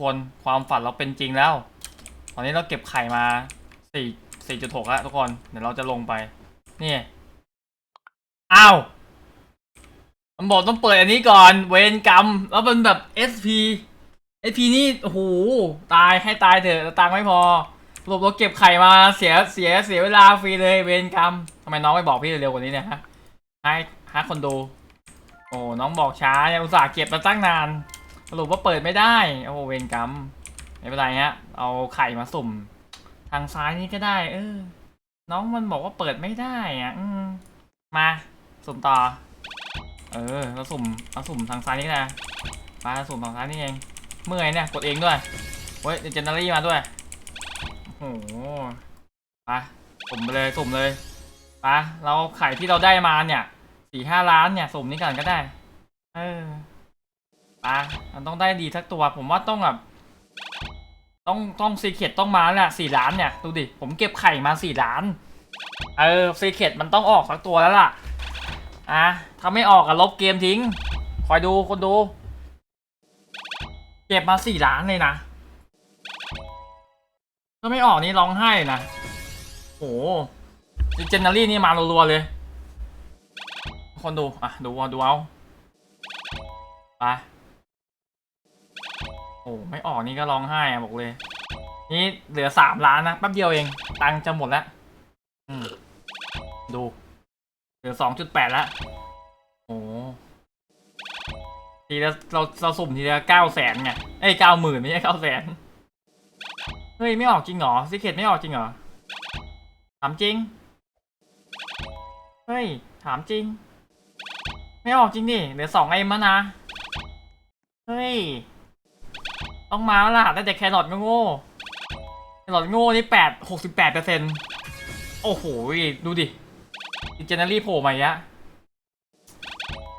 คน ความฝันเราเป็นจริงแล้ว ตอนนี้เราเก็บไข่มาสี่สี่จุดหกแล้วทุกคน เดี๋ยวเราจะลงไป นี่ อ้าวมันบอกต้องเปิดอันนี้ก่อน เวนกรรม แล้วมันแบบ SP SP นี่โอ้โหตายให้ตายเถอะตังไม่พอสรุปเราเก็บไข่มาเสียเสียเสียเวลาฟรีเลยเวนกรรมทำไมน้องไม่บอกพี่เร็วกว่านี้เนี่ยฮะให้ห้คนดู โอ้น้องบอกช้าเนี่ยอุตส่าห์เก็บมาตั้งนาน สรุปว่าเปิดไม่ได้ โอ้เวรกรรมไม่เป็นไรฮะ เอาไข่มาสุ่ม ทางซ้ายนี่ก็ได้ เออ น้องมันบอกว่าเปิดไม่ได้อะ อืมมาสุ่มต่อ เออเราสุ่มเราสุ่มทางซ้ายนี่ก็ได้มาสุ่มทางซ้ายนี่เอง เมื่อยเนี่ยกดเองด้วยเว้ยเจนเนอรี่มาด้วยโอ้โหไปสุ่มไปเลยสุ่มเลยไปเราไข่ที่เราได้มาเนี่ยสี่ห้าล้านเนี่ยสุ่มนี้ก่อนก็ได้ เออ ปะมันต้องได้ดีสักตัว ผมว่าต้องแบบต้องต้องซีเคดต้องมาแหละสี่ล้านเนี่ย ดูดิ ผมเก็บไข่มาสี่ล้าน เออซีเคดมันต้องออกสักตัวแล้วล่ะ อะ ถ้าไม่ออกอะลบเกมทิ้ง คอยดูคนดู เก็บมาสี่ล้านเลยนะ ถ้าไม่ออกนี่ร้องไห้นะโอ้เจนเนอรี่นี่มารัวๆเลย คนดู อะ ดูเอาดูเอา ไป โอ้ไม่ออกนี่ก็ร้องไห้อะบอกเลย นี่เหลือสามล้านนะแป๊บเดียวเอง ตังจะหมดแล้วอืมดู เหลือสองจุดแปดแล้วโอ้ทีละเราเราสุ่มทีละเก้าแสนไงเอ้ยเก้าหมื่นไม่ใช่เก้าแสนเฮ้ยไม่ออกจริงเหรอซิเคตไม่ออกจริงเหรอถามจริง เฮ้ย ถามจริง ไม่ออกจริงดิเหลือสองไอ้มะนะ เฮ้ย ต้องมาแล้วล่ะได้แต่แครอทโง่แครอทโง่นี่แปดหกสิบแปดเปอร์เซ็นต์โอ้โห ดูดิดิเจเนอรี่โผล่มาอีกแล้ว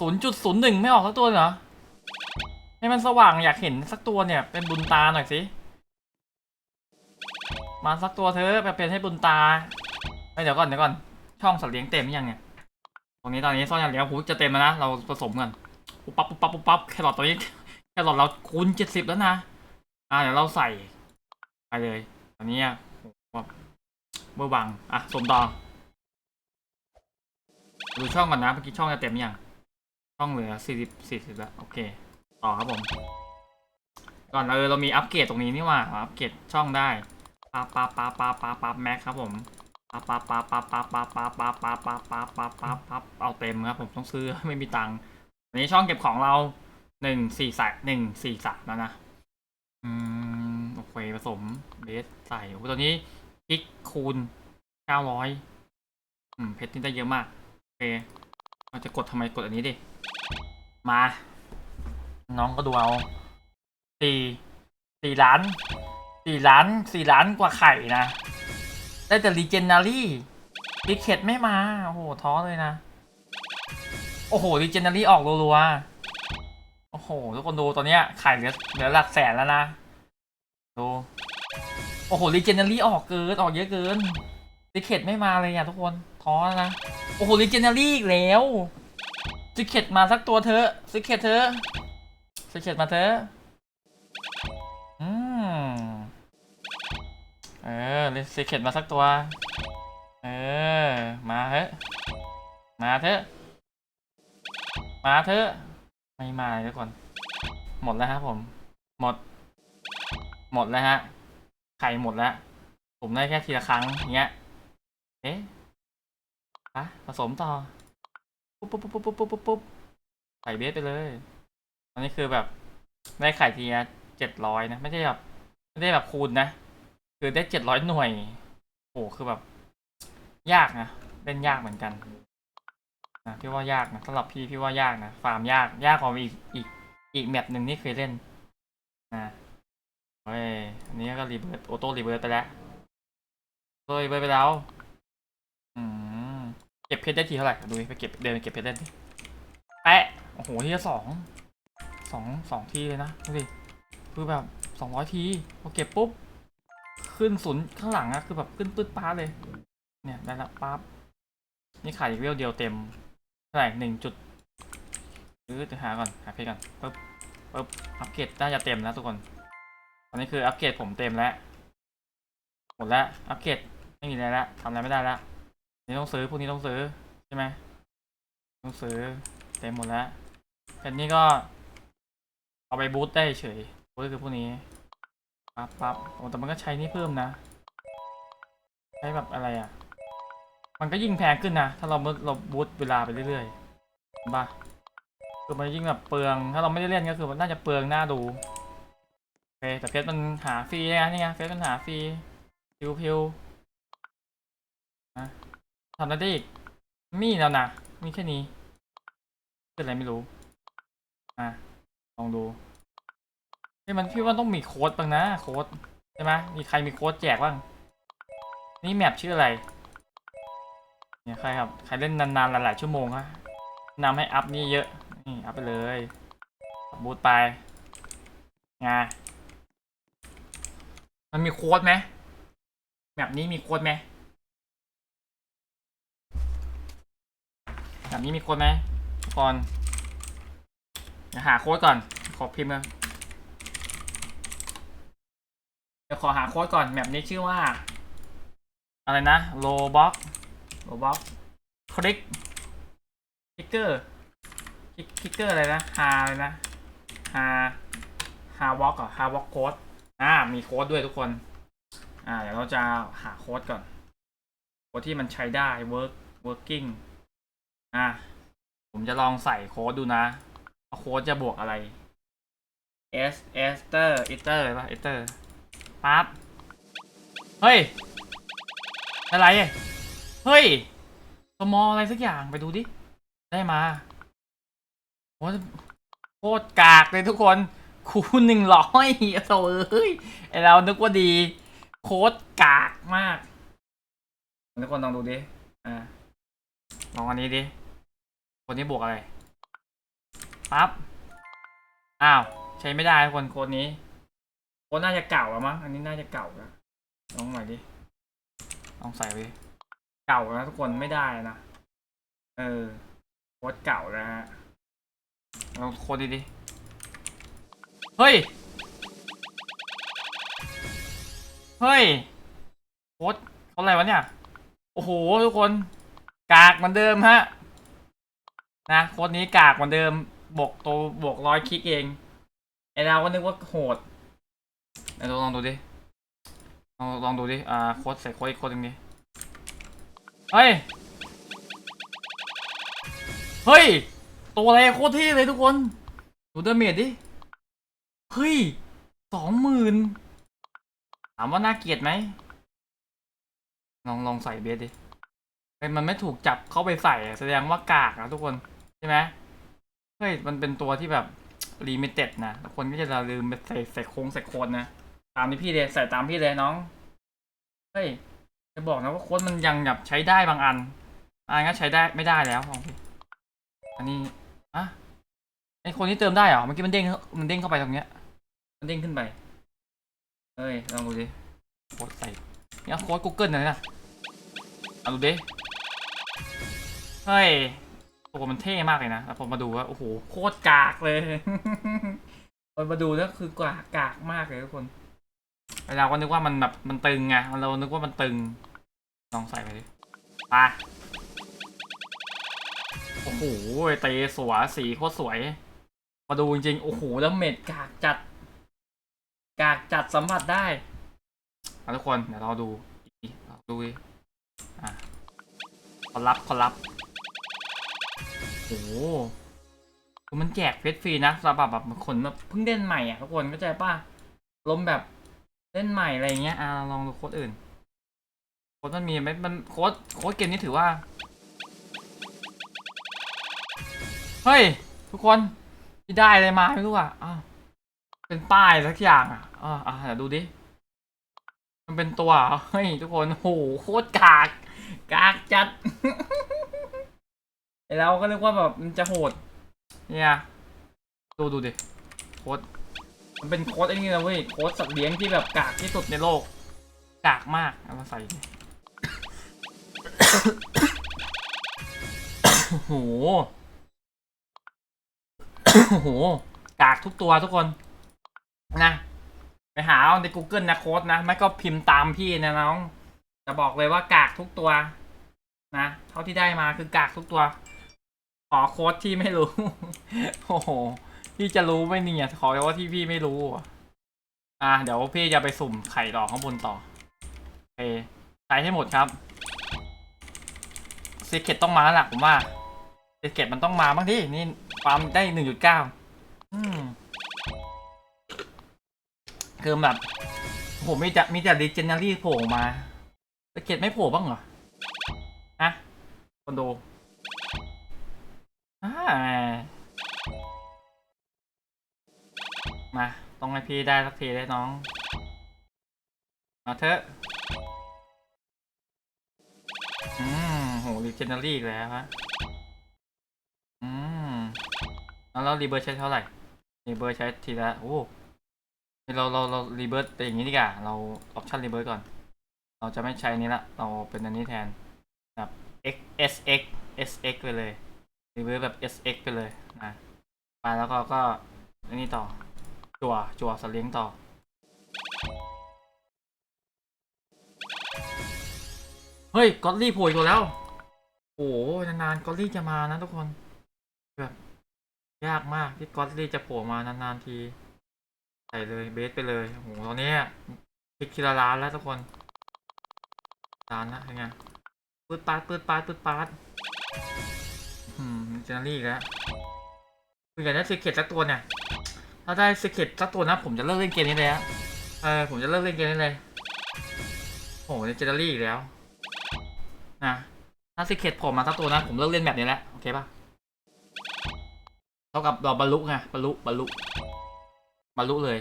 ศูนย์จุดศูนย์หนึ่งไม่ออกสักตัวเหรอ ให้มันสว่างอยากเห็นสักตัวเนี่ย เป็นบุญตาหน่อยสิ มาสักตัวเธอะไปเป็นให้บุญตาเอ้ยเดี๋ยวก่อนเดี๋ยวก่อน ช่องสัตว์เลี้ยงเต็มยังเนี่ย ตรงนี้ตอนนี้ซ่อนอย่างเดียวหูจะเต็มแล้วนะ เราผสมกันปุ๊บปั๊บปุ๊บปั๊บปุ๊บปั๊บแครอทตัวนี้แครอทเราคูณเจ็ดสิบแล้วนะ อ่าเดี๋ยวเราใส่ไปเลยตอนนี้แบบเบอร์บังอะสมต่อดูช่องก่อนนะเมื่อกี้ช่องจะเต็มยังช่องเหลือสี่สิบสี่สิบแล้วโอเค ต่อครับผม ก่อนเออเรามีอัปเกรดตรงนี้นี่ว่าอัปเกรดช่องได้ปั๊บปั๊บปั๊บปั๊บปั๊บปั๊บแม็กครับผมปั๊บปั๊บปั๊บปั๊บปั๊บปั๊บปั๊บปั๊บปั๊บปั๊บปั๊บปั๊บปั๊บปั๊บเอาเต็มครับผมต้องซื้อไม่มีตังค์อันนี้ช่องเก็บของเราหนึ่งสี่สายหนึ่งสี่สามแล้วนะ มโอเคผสมเบสใส่โอ้ตัวนี้พลิกคูณเก้าร้อยอืมเพชรนี่ได้เยอะมากโอเคเราจะกดทำไมกดอันนี้ดิ มา น้องก็ดูเอาสี่สี่ล้านสี่ล้านสี่ล้านกว่าไข่นะ ได้แต่รีเจนนารี่รีเคทไม่มา โอ้โห ท้อเลยนะ โอ้โหรีเจนนารี่ออกรัวๆโอ้โห ทุกคนดูตอนเนี้ยไข่เหลือเหลือหลักแสนแล้วนะ ดูโอ้โหรีเจนเนอรี่ออกเกินออกเยอะเกินซิเคตไม่มาเลยอะทุกคนท้อแล้วนะ โอ้โหรีเจนเนอรี่อีกแล้วซิเคตมาสักตัวเถอะซิเคตเถอะซิเคตมาเถอะอืมเออซิเคตมาสักตัว เออ มาเถอะมาเถอะมาเถอะไม่มาเลยทุกคนหมดแล้วครับผม หมด หมดแล้วฮะ ไข่หมดแล้ว ผมได้แค่ทีละครั้งอย่างเงี้ย เอ๊ะอะผสมต่อ ปุ๊บปุ๊บปุ๊บปุ๊บปุ๊บปุ๊บปุ๊บใส่เบสไปเลย อันนี้คือแบบได้ไข่ทีละเจ็ดร้อยนะ ไม่ใช่แบบไม่ได้แบบคูณนะ คือได้เจ็ดร้อยหน่วย โอ้คือแบบ ยากนะ เล่นยากเหมือนกันนะพี่ว่ายากนะสำหรับพี่พี่ว่ายากนะ ฟาร์มยาก ยากกว่าอีกอีกอีกแมปหนึ่งที่เคยเล่นนะ เฮ้ยอันนี้ก็รีเบิร์ตออโต้รีเบิร์ตไปแล้วโอรีเบิร์ตไปแล้ว อืม เก็บเพชรได้ทีเท่าไหร่ ดูไปเก็บเดินไปเก็บเพชรได้ดิแปะโอ้โหที่ละสอง สองสองทีเลยนะดูดิคือแบบสองร้อยทีพอเก็บปุ๊บ ขึ้นศูนย์ข้างหลังอะคือแบบขึ้นปื๊ดป้าเลย เนี่ยได้ละปั๊บ นี่ขายอีกเวลเดียวเต็มเท่าไหร่หนึ่งจุดหรือจะหาก่อน หาเพชรก่อนปึ๊บปึ๊บอัปเกรดน่าจะเต็มแล้วทุกคน นนี้คืออัปเกรดผมเต็มแล้ว หมดแล้ว อัปเกรดไม่มีอะไรแล้วทำอะไรไม่ได้แล้วนี่ต้องซื้อพวกนี้ต้องซื้อใช่ไหมต้องซื้อเต็มหมดแล้วแต่นี้ก็ เอาไปบูตได้เฉยบูตคือพวกนี้ปั๊บปั๊บโอ้แต่มันก็ใช้นี่เพิ่มนะ ใช้แบบอะไรอะ มันก็ยิ่งแพงขึ้นนะ ถ้าเราเราบูตเวลาไปเรื่อยๆเห็นปะคือมันยิ่งแบบเปลือง ถ้าเราไม่ได้เล่นก็คือมันน่าจะเปลืองหน้าดู แต่เพชรมันหาฟรีนะนี่ไงเพชรมันหาฟรีพิวพิวนะทำอะไรได้อีก มีแล้วนะ มีแค่นี้เป็นอะไรไม่รู้ อะ ลองดูเฮ้ยมันพี่ว่าต้องมีโค้ดบ้างนะ โค้ดใช่ไหมมีใครมีโค้ดแจกบ้าง นี่แมปชื่ออะไร เนี่ยใครครับ ใครเล่นนานๆ หลายๆ ชั่วโมงฮะนำให้อัพนี่เยอะ นี่อัพไปเลย บูทไปไง มันมีโค้ดไหมแบบนี้มีโค้ดไหมแบบนี้มีโค้ดไหมทุกคนหาโค้ดก่อน ขอพิมพ์นะเดี๋ยวขอหาโค้ดก่อนแบบนี้ชื่อว่า อะไรนะโลบ็อกโลบ็อกคลิกคลิกเกอร์คลิกเกอร์อะไรนะฮาอะไรนะฮาฮาวอล์กเหรอฮาวอล์กโค้ด อ่ามีโค้ดด้วยทุกคน อ่าเดี๋ยวเราจะหาโค้ดก่อนโค้ดที่มันใช้ได้ work working อ่าผมจะลองใส่โค้ดดูนะว่าโค้ดจะบวกอะไร s ester e t e r ป่ะ e t e r ปั๊บเฮ้ย อะไรเฮ้ยสมออะไรสักอย่างไปดูดิ ได้มาโอ้โคตรกากเลยทุกคน คูณหนึ่งร้อยโถ่เอ้ยไอเรานึกว่าดี โค้ดกากมาก ทุกคนลองดูดิ อ่าลองอันนี้ดิ คนนี้บวกอะไรปั๊บ อ้าว ใช้ไม่ได้ทุกคนโค้ดนี้โค้ดน่าจะเก่าแล้วมั้ง อันนี้น่าจะเก่าแล้วลองใหม่ดิ ลองใส่ไปดิเก่าแล้วทุกคนไม่ได้นะ เออโค้ดเก่าแล้วฮะลองโค้ดดีดิ เฮ้ย เฮ้ยโค้ดเขาอะไรวะเนี่ย โอ้โห ทุกคน กากเหมือนเดิมฮะ นะโค้ดนี้กากเหมือนเดิม บวกตัวบวกร้อยคลิกเอง ไอเราก็นึกว่าโหดเดี๋ยวลองดูดิ ลองลองดูดิ อ่า โค้ดใส่โค้ดอีกโค้ดหนึงดิ เฮ้ย เฮ้ย ตัวอะไรโคตรเท่เลยทุกคน ดูเดาเมจดิ เฮ้ยสองหมื่นถามว่าน่าเกลียดไหมลองลองใส่เบสดิเฮ้ยมันไม่ถูกจับเข้าไปใส่แสดงว่ากากนะทุกคนใช่ไหมเฮ้ยมันเป็นตัวที่แบบลิมิเต็ดนะทุกคนก็จะลืมไปใส่ใส่โค้งใส่โคนนะตามที่พี่เลยใส่ตามพี่เลยน้องเฮ้ยจะบอกนะว่าโค้ดมันยังแบบใช้ได้บางอันอันก็ใช้ได้ไม่ได้แล้วลองดิอันนี้อะไอคนนี้เติมได้เหรอเมื่อกี้มันเด้งมันเด้งเข้าไปตรงเนี้ย เด้งขึ้นไป เฮ้ย ลองดูดิโค้ดใส่เนี่ยโค้ด Google นะเนี่ยเอาดูดิ เฮ้ย ตัวมันเท่มากเลยนะแล้วผมมาดูว่า โอ้โห โคตรกากเลยคนมาดูแล้วคือกากกากมากเลยทุกคนเราก็นึกว่ามันแบบมันตึงไงเรานึกว่ามันตึง ลองใส่ไปดิไปโอ้โหเตะสวยสีโคตรสวย มาดูจริงๆ โอ้โห แล้วเม็ดกากจัด กากจัดสัมผัสได้เอาทุกคนเดี๋ยวเราดูเราดูดิอะขอรับขอรับโอ้โหคือมันแจกเพชรฟรีนะสำหรับแบบคนแบบเพิ่งเล่นใหม่อะทุกคนเข้าใจป่ะลมแบบเล่นใหม่อะไรเงี้ยอะลองดูโค้ดอื่นโค้ดมันมีไหมมันโค้ดโค้ดเกมนี้ถือว่า เฮ้ย ทุกคนที่ได้อะไรมาไม่รู้อะอ้าว เป็นป้ายสักอย่างอะอ่าอ่าเดี๋ยวดูดิ มันเป็นตัวเฮ้ยทุกคนโหโคตรกาก กากจัดไอเราก็นึกว่าแบบมันจะโหด เนี่ย ดูดูดิ โค้ดมันเป็นโค้ดไอ้นี่นะเว้ย โค้ดสัตว์เลี้ยงที่แบบกากที่สุดในโลก กากมาก เอามาใส่โอ้โหโอ้โห กากทุกตัวทุกคน นะ ไปหาเอาใน Google นะโค้ดนะไม่ก็พิมพ์ตามพี่นะน้องจะบอกเลยว่ากากทุกตัว นะเท่าที่ได้มาคือกากทุกตัว ขอโค้ดที่ไม่รู้ โอ้โหพี่จะรู้ไหมเนี่ยขอแค่ว่าที่พี่ไม่รู้อะเดี๋ยวพี่จะไปสุ่มไข่ต่อข้างบนต่อโอเคใช้ให้หมดครับซีเกตต้องมาแล้วล่ะผมว่าซีเกตมันต้องมาบ้างดินี่ความได้หนึ่งจุดเก้า คือแบบผมมีแต่มีแต่ดิเจนเนารีโผล่มาซีเกตไม่โผล่บ้างเหรอฮะคนดูมาต้องให้พี่ได้สักทีได้น้องมาเถอะอืมโหรีเจนเนอรี่อีกแล้วฮะอืมแล้วเรารีเบิร์ใช้เท่าไหร่รีเบิร์ใช้ทีละโอ้ เราเราเรารีเบิร์เป็นอย่างนี้ดีกว่าเราออปชั่นรีเบิร์ตก่อน เราจะไม่ใช้นี้ละ เราเป็นอันนี้แทนแบบ x s x s x ไปเลยรีเบิร์ตแบบ s x ไปเลยนะไปแล้วก็ก็อันนี้ต่อ จั่วจั่วสเลียงต่อ เฮ้ยกอตลี่โผล่อีกตัวแล้ว โอ้นานๆกอตลี่จะมานะทุกคนแบบยากมากที่กอตลี่จะโผล่มานานๆที ใส่เลยเบสไปเลยโอ้โหตอนนี้พลิกทีละล้านแล้วทุกคนล้านละเป็นไงปืดปาดปืดปาดปืดปาดอืมเจนนี่แล้วคืออยากได้ซีเกตสักตัวเนี่ย ถ้าได้สเก็ตสักตัวนะ ผมจะเลิกเล่นเกมนี้เลยฮะเออผมจะเลิกเล่นเกมนี้เลยโอ้โหเจนรี่อีกแล้วนะถ้าสเก็ตผมมาสักตัวนะ ผมเลิกเล่นแบบนี้แล้วโอเคปะเท่ากับดอกบรรลุไงบรรลุบรรลุ บรรลุเลย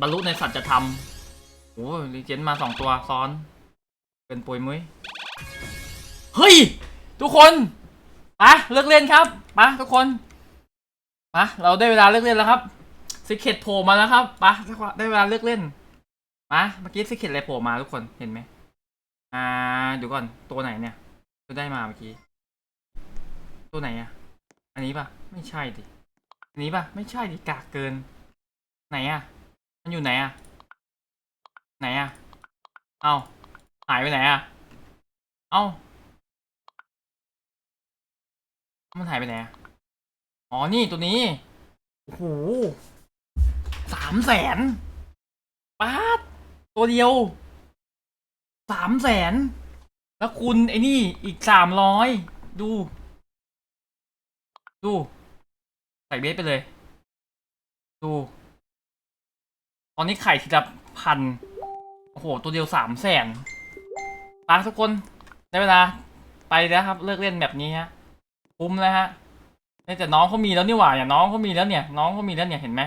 บรรลุในสัจธรรมโอ้ยรีเจนมาสองตัวซ้อน เป็นปุยมุ้ย เฮ้ย ทุกคนไปเลิกเล่นครับไปทุกคนมาเราได้เวลาเลิกเล่นแล้วครับซิกเก็ตโผล่มาแล้วครับมาได้เวลาเลิกเล่นมาเมื่อกี้ซิกเก็ตอะไรโผล่มาทุกคนเห็นไหมอ่าเดี๋ยวก่อนตัวไหนเนี่ยตัวได้มาเมื่อกี้ ตัวไหนอะอันนี้ปะไม่ใช่ดิ อันนี้ปะไม่ใช่ดิกากเกิน ไหนอะมันอยู่ไหนอะไหนอะเอาหายไปไหนอะเอามันหายไปไหนอะอ๋อนี่ตัวนี้โอ้โหสามแสนป้าดตัวเดียวสามแสนแล้วคุณไอ้นี่อีกสามร้อยดู ดู ใส่เบสไปเลย ดู ตอนนี้ไข่ทีละพัน โอ้โห ตัวเดียวสามแสนไปทุกคน ได้เวลา ไปแล้วครับ เลิกเล่นแบบนี้ฮะ คุ้มแล้วฮะนี่แต่น้องเขามีแล้วนี่หว่าอย่างน้องเขามีแล้วเนี่ย น้องเขามีแล้วเนี่ย เห็นไหม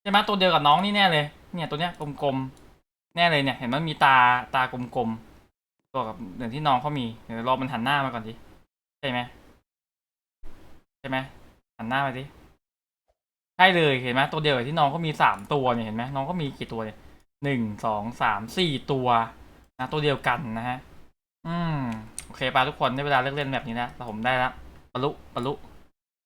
ใช่ไหมตัวเดียวกับน้องนี่แน่เลย เนี่ยตัวเนี้ยกลมๆ แน่เลยเนี่ย เห็นมันมีตาตากลมๆ ตัวกับเหมือนที่น้องเขามี เดี๋ยวรอมันหันหน้ามาก่อนดิ ใช่ไหมใช่ไหมหันหน้ามาดิ ใช่เลยเห็นไหมตัวเดียวกับที่น้องก็มีสามตัวเนี่ยเห็นไหมน้องก็มีกี่ตัวเนี่ยหนึ่งสองสามสี่ตัวนะตัวเดียวกันนะฮะ อืม โอเคปาทุกคนได้เวลาเลิกเล่นแบบนี้นะแต่ผมได้ละบรรลุบรรลุ